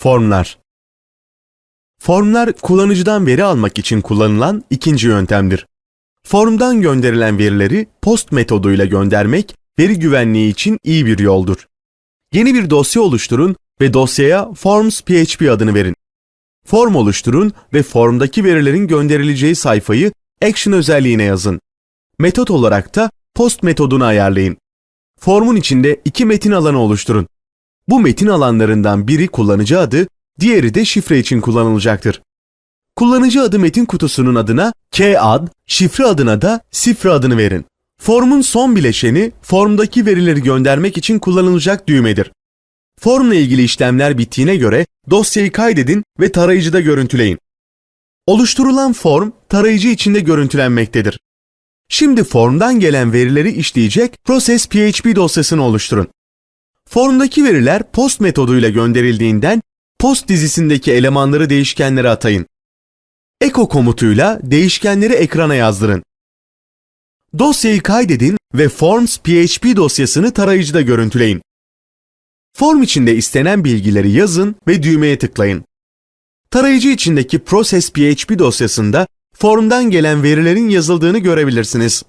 Formlar Formlar kullanıcıdan veri almak için kullanılan ikinci yöntemdir. Formdan gönderilen verileri post metoduyla göndermek veri güvenliği için iyi bir yoldur. Yeni bir dosya oluşturun ve dosyaya forms.php adını verin. Form oluşturun ve formdaki verilerin gönderileceği sayfayı action özelliğine yazın. Metot olarak da post metodunu ayarlayın. Formun içinde iki metin alanı oluşturun. Bu metin alanlarından biri kullanıcı adı, diğeri de şifre için kullanılacaktır. Kullanıcı adı metin kutusunun adına k-ad, şifre adına da sifre adını verin. Formun son bileşeni formdaki verileri göndermek için kullanılacak düğmedir. Formla ilgili işlemler bittiğine göre dosyayı kaydedin ve tarayıcıda görüntüleyin. Oluşturulan form tarayıcı içinde görüntülenmektedir. Şimdi formdan gelen verileri işleyecek process.php dosyasını oluşturun. Formdaki veriler post metoduyla gönderildiğinden post dizisindeki elemanları değişkenlere atayın. Echo komutuyla değişkenleri ekrana yazdırın. Dosyayı kaydedin ve forms.php dosyasını tarayıcıda görüntüleyin. Form içinde istenen bilgileri yazın ve düğmeye tıklayın. Tarayıcı içindeki process.php dosyasında formdan gelen verilerin yazıldığını görebilirsiniz.